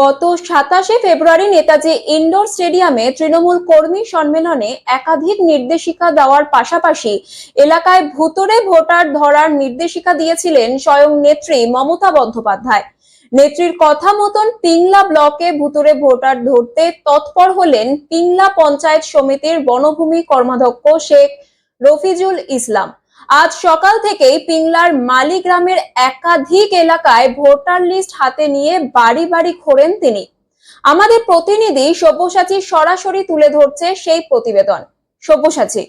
গত সাতাশে ফেব্রুয়ারি নেতাজি ইনডোর স্টেডিয়ামে তৃণমূল কর্মী সম্মেলনে একাধিক নির্দেশিকা দেওয়ার পাশাপাশি এলাকায় ভুতুরে ভোটার ধরার নির্দেশিকা দিয়েছিলেন স্বয়ং নেত্রী মমতা বন্দ্যোপাধ্যায়। নেত্রীর কথা মতন পিংলা ব্লকে ভুতুরে ভোটার ধরতে তৎপর হলেন পিংলা পঞ্চায়েত সমিতির বনভূমি কর্মাধ্যক্ষ শেখ রফিজুল ইসলাম। আজ সকাল থেকেই পিংলার মালি গ্রামের একাধিক এলাকায় ভোটার লিস্ট হাতে নিয়ে বাড়ি বাড়ি ঘোরেন তিনি। আমাদের প্রতিনিধি সব্যসাচী সরাসরি তুলে ধরছে সেই প্রতিবেদন। সব্যসাচী।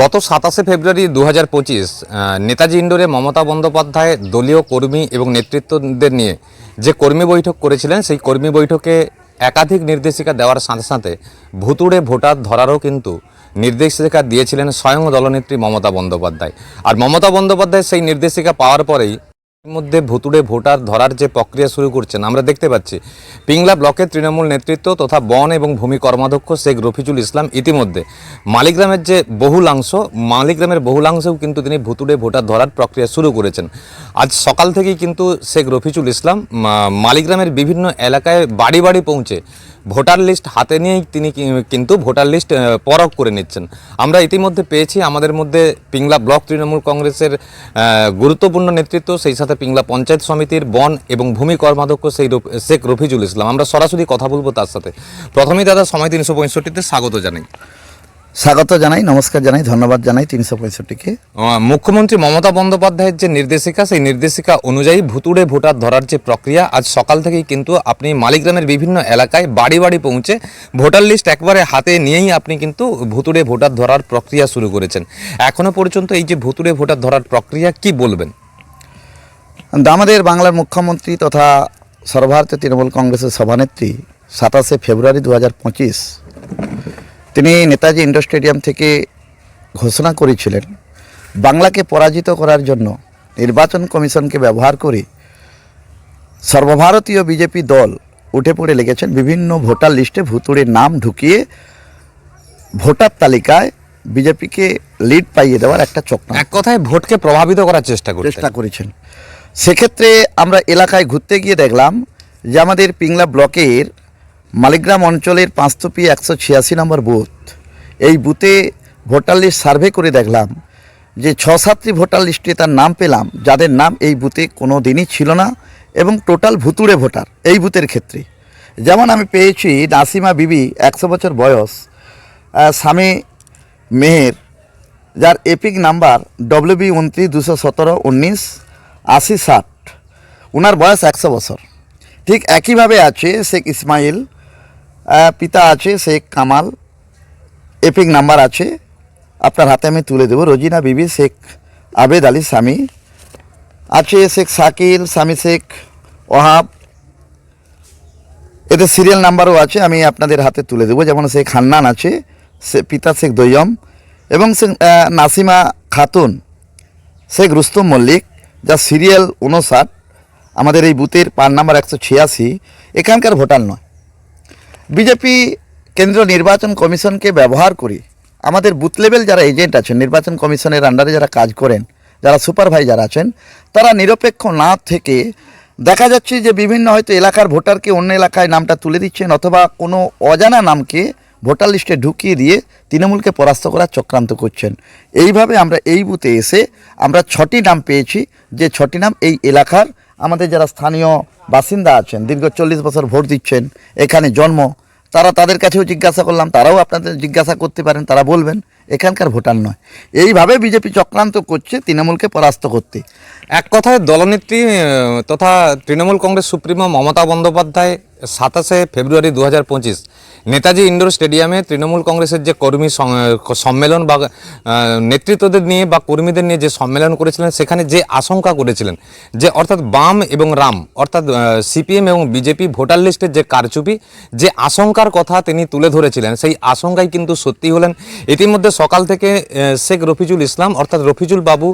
গত সাতাশে ফেব্রুয়ারি দু হাজার পঁচিশ নেতাজি ইন্ডোরে মমতা বন্দ্যোপাধ্যায়, দলীয় কর্মী এবং নেতৃত্বদের নিয়ে যে কর্মী বৈঠক করেছিলেন, সেই কর্মী বৈঠকে একাধিক নির্দেশিকা দেওয়ার সাথে সাথে ভুতুড়ে ভোটার ধরারও কিন্তু নির্দেশিকা দিয়েছিলেন স্বয়ং দলনেত্রী মমতা বন্দ্যোপাধ্যায়। আর মমতা বন্দ্যোপাধ্যায় সেই নির্দেশিকা পাওয়ার পরেই মধ্যে ভুতুড়ে ভোটার ধরার যে প্রক্রিয়া শুরু করছেন, আমরা দেখতে পাচ্ছি। পিংলা ব্লকের তৃণমূল নেতৃত্ব তথা বন এবং ভূমি কর্মাধ্যক্ষ শেখ রফিজুল ইসলাম ইতিমধ্যে মালিগ্রামের যে বহুলাংশ, মালিগ্রামের বহুলাংশেও কিন্তু তিনি ভুতুড়ে ভোটার ধরার প্রক্রিয়া শুরু করেছেন। আজ সকাল থেকেই কিন্তু শেখ রফিজুল ইসলাম মালিগ্রামের বিভিন্ন এলাকায় বাড়ি বাড়ি পৌঁছে ভোটার লিস্ট হাতে নিয়েই তিনি কিন্তু ভোটার লিস্ট পরক করে নিচ্ছেন। আমরা ইতিমধ্যে পেয়েছি আমাদের মধ্যে পিংলা ব্লক তৃণমূল কংগ্রেসের গুরুত্বপূর্ণ নেতৃত্ব, সেই সাথে পিংলা পঞ্চায়েত সমিতির বন এবং ভূমি কর্মাধ্যক্ষ সেই শেখ রফিজুল ইসলাম। আমরা সরাসরি কথা বলব তার সাথে। প্রথমেই দাদা, সময় তিনশো পঁয়ষট্টিতে স্বাগত জানাই। স্বাগত জানাই নমস্কার জানাই ধন্যবাদ জানাই তিনশো পঁয়ষট্টিকে। মুখ্যমন্ত্রী মমতা বন্দ্যোপাধ্যায়ের যে নির্দেশিকা সেই নির্দেশিকা অনুযায়ী ভুতুড়ে ভোটার ধরার যে প্রক্রিয়া আজ সকাল থেকেই কিন্তু আপনি মালিগ্রামের বিভিন্ন এলাকায় বাড়ি বাড়ি পৌঁছে ভোটার লিস্ট একবারে হাতে নিয়েই আপনি কিন্তু ভুতুড়ে ভোটার ধরার প্রক্রিয়া শুরু করেছেন। এখনও পর্যন্ত এই যে ভুতুড়ে ভোটার ধরার প্রক্রিয়া কি বলবেন? আমাদের বাংলার মুখ্যমন্ত্রী তথা সর্বভারতীয় তৃণমূল কংগ্রেসের সভানেত্রী সাতাশে ফেব্রুয়ারি দু হাজার পঁচিশ তিনি নেতাজি ইন্ডোর স্টেডিয়াম থেকে ঘোষণা করেছিলেন বাংলাকে পরাজিত করার জন্য নির্বাচন কমিশনকে ব্যবহার করে সর্বভারতীয় বিজেপি দল উঠে পড়ে লেগেছেন বিভিন্ন ভোটার লিস্টে ভুতুড়ে নাম ঢুকিয়ে ভোটার তালিকায় বিজেপিকে লিড পাইয়ে দেওয়ার একটা চক্র এক কথায় ভোটকে প্রভাবিত করার চেষ্টা চেষ্টা করেছেন। সেক্ষেত্রে আমরা এলাকায় ঘুরতে গিয়ে দেখলাম যে আমাদের পিংলা ব্লকের মালিগ্রাম অঞ্চলের পাঁচতপি একশো ছিয়াশি নম্বর বুথ। এই বুথে ভোটার লিস্ট সার্ভে করে দেখলাম যে ছ সাতটি ভোটার লিস্টে তার নাম পেলাম, যাদের নাম এই বুথে কোনো দিনই ছিল না এবং টোটাল ভুতুড়ে ভোটার এই বুথের ক্ষেত্রে। যেমন আমি পেয়েছি নাসিমা বিবি, একশো বছর বয়স স্বামী মেহের, যার এপিক নাম্বার ডব্লিউ বি উনত্রিশ দুশো সতেরো উনিশ আশি ষাট। ওনার বয়স একশো বছর। ঠিক একইভাবে আছে শেখ ইসমাইল পিতা আছে, শেখ কামাল। এপিক নাম্বার আছে। আপনার হাতে আমি তুলে দেবো। রোজিনা বিবি, শেখ আবেদ আলী স্বামী। আছে শেখ শাকিল, স্বামী শেখ ওহাব। এতে সিরিয়াল নাম্বারও আছে, আমি আপনাদের হাতে তুলে দেবো। যেমন শেখ হান্নান আছে, সে পিতা শেখ দৈয়ম এবং শেখ নাসিমা খাতুন, শেখ রুস্তম মল্লিক, যা সিরিয়াল উনষাট। আমাদের এই বুথের পার নাম্বার একশো ছিয়াশি। এখানকার ভোটার নয়। বিজেপি কেন্দ্রীয় নির্বাচন কমিশনকে ব্যবহার করে আমাদের বুথ লেভেল যারা এজেন্ট আছেন, নির্বাচন কমিশনের আন্ডারে যারা কাজ করেন, যারা সুপারভাইজার আছেন, তারা নিরপেক্ষ না থেকে দেখা যাচ্ছে যে বিভিন্ন হয়তো এলাকার ভোটারকে অন্য এলাকায় নামটা তুলে দিচ্ছেন অথবা কোনো অজানা নামকে ভোটার লিস্টে ঢুকিয়ে দিয়ে তৃণমূলকে পরাস্ত করার চক্রান্ত করছেন। এইভাবে আমরা এই বুথে এসে আমরা ছটি নাম পেয়েছি। যে ছটি নাম এই এলাকার, আমাদের যারা স্থানীয় বাসিন্দা আছেন, দীর্ঘ চল্লিশ বছর ভোট দিচ্ছেন, এখানে জন্ম, তারা তাদের কাছেও জিজ্ঞাসা করলাম, তারাও আপনাদের জিজ্ঞাসা করতে পারেন, তারা বলবেন, এখানকার ভোটার নয়। এইভাবে বিজেপি চক্রান্ত করছে তৃণমূলকে পরাস্ত করতে। এক কথায় দলনেত্রী তথা তৃণমূল কংগ্রেস সুপ্রিমো মমতা বন্দ্যোপাধ্যায় সাতাশে ফেব্রুয়ারি দু হাজার পঁচিশ নেতাজি ইন্ডোর স্টেডিয়ামে তৃণমূল কংগ্রেসের যে কর্মী সম্মেলন বা নেতৃত্বদের নিয়ে বা কর্মীদের নিয়ে যে সম্মেলন করেছিলেন, সেখানে যে আশঙ্কা করেছিলেন, যে অর্থাৎ বাম এবং রাম, অর্থাৎ সিপিএম এবং বিজেপি ভোটার লিস্টের যে কারচুপি, যে আশঙ্কার কথা তিনি তুলে ধরেছিলেন, সেই আশঙ্কাই কিন্তু সত্যি হলেন। ইতিমধ্যে সকাল থেকে শেখ রফিজুল ইসলাম, অর্থাৎ রফিজুল বাবু,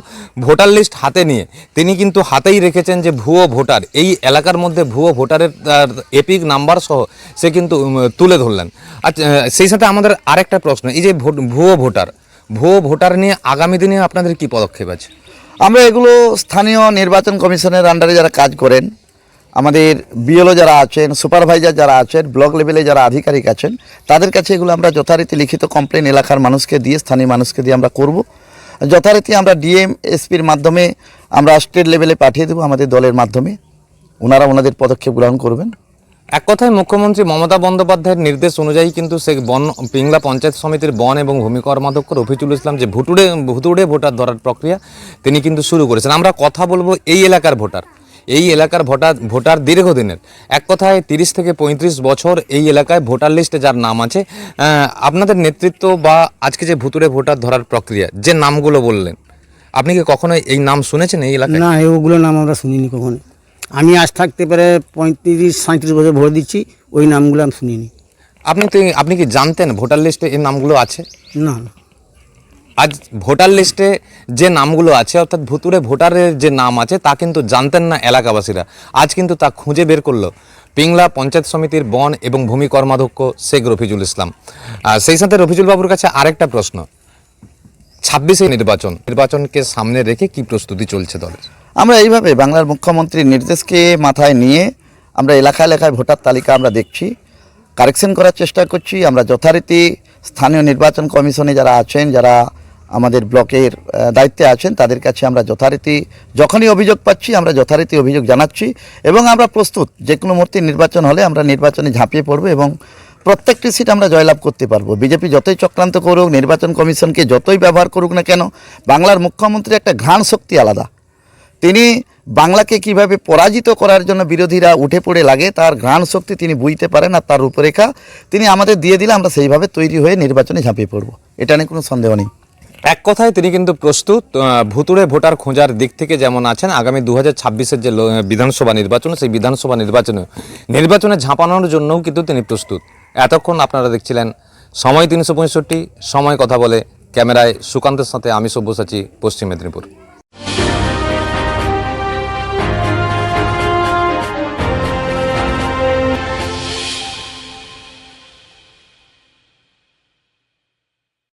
ভোটার লিস্ট হাতে নিয়ে, তিনি কিন্তু হাতেই রেখেছেন যে ভুয়ো ভোটার, এই এলাকার মধ্যে ভুয়ো ভোটারের, তার এপিক নাম্বার সহ সে কিন্তু তুলে ধরলেন। আচ্ছা সেই সাথে আমাদের আরেকটা প্রশ্ন, এই যে ভোট ভুয়ো ভোটার ভুয়ো ভোটার নিয়ে আগামী দিনে আপনাদের কি পদক্ষেপ আছে? আমরা এগুলো স্থানীয় নির্বাচন কমিশনের আন্ডারে যারা কাজ করেন, আমাদের বিএলও যারা আছেন সুপারভাইজার যারা আছেন ব্লক লেভেলে যারা আধিকারিক আছেন, তাদের কাছে এগুলো আমরা যথারীতি লিখিত কমপ্লেন এলাকার মানুষকে দিয়ে, স্থানীয় মানুষকে দিয়ে আমরা করব। যথারীতি আমরা ডিএম এসপির মাধ্যমে আমরা স্টেট লেভেলে পাঠিয়ে দেবো আমাদের দলের মাধ্যমে। ওনারা ওনাদের পদক্ষেপ গ্রহণ করবেন। এক কথায় মুখ্যমন্ত্রী মমতা বন্দ্যোপাধ্যায়ের নির্দেশ অনুযায়ী কিন্তু সে বন, পিংলা পঞ্চায়েত সমিতির বন এবং ভূমি কর্মাধ্যক্ষ রফিকুল ইসলাম যে ভুতুড়ে ভুতুড়ে ভোটার ধরার প্রক্রিয়া, তিনি কিন্তু শুরু করেছেন। আমরা কথা বলব এই এলাকার ভোটার। এই এলাকার ভোটার ভোটার দীর্ঘদিনের। এক কথায় তিরিশ থেকে পঁয়ত্রিশ বছর এই এলাকায় ভোটার লিস্টে যার নাম আছে আপনাদের নেতৃত্ব বা আজকে যে ভুতুড়ে ভোটার ধরার প্রক্রিয়া, যে নামগুলো বললেন, আপনি কি কখনো এই নাম শুনেছেন এই এলাকায়? না ওগুলো নাম আমরা শুনিনি কখনো। আমি আজ থাকতে পারে পঁয়ত্রিশ সাঁত্রিশ বছর ভোট দিচ্ছি ওই নামগুলো আমি শুনিনি। আপনি তো আপনি কি জানতেন ভোটার লিস্টে এই নামগুলো আছে? না না। আজ ভোটার লিস্টে যে নামগুলো আছে অর্থাৎ ভুতুরে ভোটারের যে নাম আছে তা কিন্তু জানতেন না এলাকাবাসীরা। আজ কিন্তু তা খুঁজে বের করল পিংলা পঞ্চায়েত সমিতির বন এবং ভূমি কর্মাধ্যক্ষ শেখ রফিজুল ইসলাম। আর সেই সাথে রফিজুল বাবুর কাছে আরেকটা প্রশ্ন। ছাব্বিশে নির্বাচন নির্বাচনকে সামনে রেখে কি প্রস্তুতি চলছে দলের? আমরা এইভাবে বাংলার মুখ্যমন্ত্রীর নির্দেশকে মাথায় নিয়ে আমরা এলাকায় এলাকায় ভোটার তালিকা আমরা দেখছি, কারেকশন করার চেষ্টা করছি। আমরা যথারীতি স্থানীয় নির্বাচন কমিশনে যারা আছেন, যারা আমাদের ব্লকের দায়িত্বে আছেন, তাদের কাছে আমরা যথারীতি যখনই অভিযোগ পাচ্ছি, আমরা যথারীতি অভিযোগ জানাচ্ছি এবং আমরা প্রস্তুত। যে কোনো মুহূর্তে নির্বাচন হলে আমরা নির্বাচনে ঝাঁপিয়ে পড়ব এবং প্রত্যেকটি সিট আমরা জয়লাভ করতে পারব। বিজেপি যতই চক্রান্ত করুক, নির্বাচন কমিশনকে যতই ব্যবহার করুক না কেন, বাংলার মুখ্যমন্ত্রী একটা ঘ্রাণ শক্তি আলাদা। তিনি বাংলাকে কীভাবে পরাজিত করার জন্য বিরোধীরা উঠে পড়ে লাগে, তার ঘ্রাণ শক্তি তিনি বুঝতে পারেন আর তার রূপরেখা তিনি আমাদের দিয়ে দিলে আমরা সেইভাবে তৈরি হয়ে নির্বাচনে ঝাঁপিয়ে পড়ব। এটা নিয়ে কোনো সন্দেহ নেই। এক কথায় তিনি কিন্তু প্রস্তুত ভুতুড়ে ভোটার খোঁজার দিক থেকে যেমন আছেন, আগামী দু হাজার যে বিধানসভা নির্বাচন, সেই বিধানসভা নির্বাচনে নির্বাচনে ঝাঁপানোর জন্যও কিন্তু তিনি প্রস্তুত। এতক্ষণ আপনারা দেখছিলেন সময় তিনশো পঁয়ষট্টি, সময় কথা বলে ক্যামেরায় সুকান্তের সাথে আমি সব্যসাচী, পশ্চিম মেদিনীপুর।